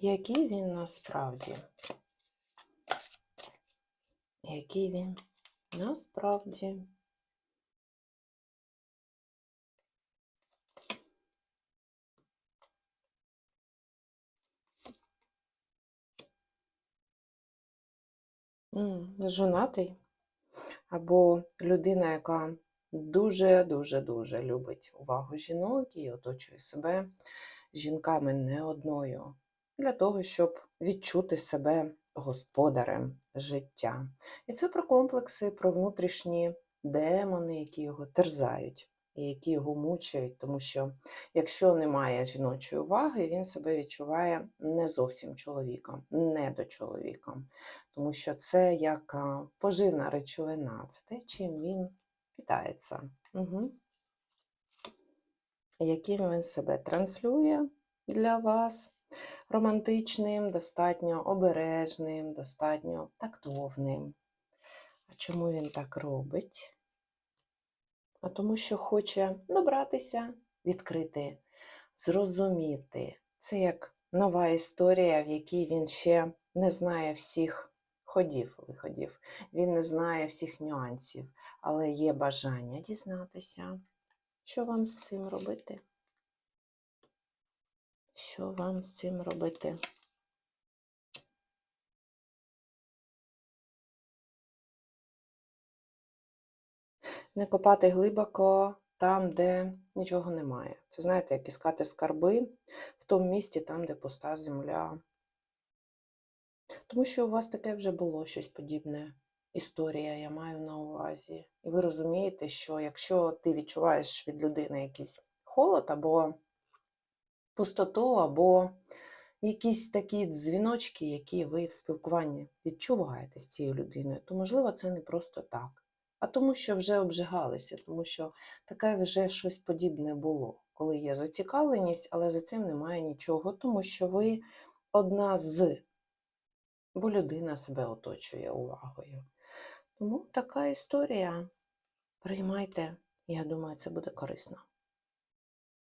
Який він насправді? Який він насправді? Жонатий або людина, яка дуже-дуже-дуже любить увагу жінок і оточує себе жінками не одною, для того, щоб відчути себе господарем життя. І це про комплекси, про внутрішні демони, які його терзають і які його мучають, тому що якщо немає жіночої уваги, він себе відчуває не зовсім чоловіком, недочоловіком, тому що це як поживна речовина, це те, чим він питається. Угу. Яким він себе транслює для вас романтичним, достатньо обережним, достатньо тактовним. А чому він так робить? А тому, що хоче добратися, відкрити, зрозуміти. Це як нова історія, в якій він ще не знає всіх ходів, виходів. Він не знає всіх нюансів, але є бажання дізнатися, що вам з цим робити. Що вам з цим робити? Не копати глибоко там, де нічого немає. Це знаєте, як іскати скарби в тому місці, там, де пуста земля. Тому що у вас таке вже було щось подібне. Історія, я маю на увазі. І ви розумієте, що якщо ти відчуваєш від людини якийсь холод або пустоту, або якісь такі дзвіночки, які ви в спілкуванні відчуваєте з цією людиною, то, можливо, це не просто так, а тому, що вже обжигалися, тому що таке вже щось подібне було, коли є зацікавленість, але за цим немає нічого, тому що ви одна з, бо людина себе оточує увагою. Тому така історія. Приймайте, я думаю, це буде корисно.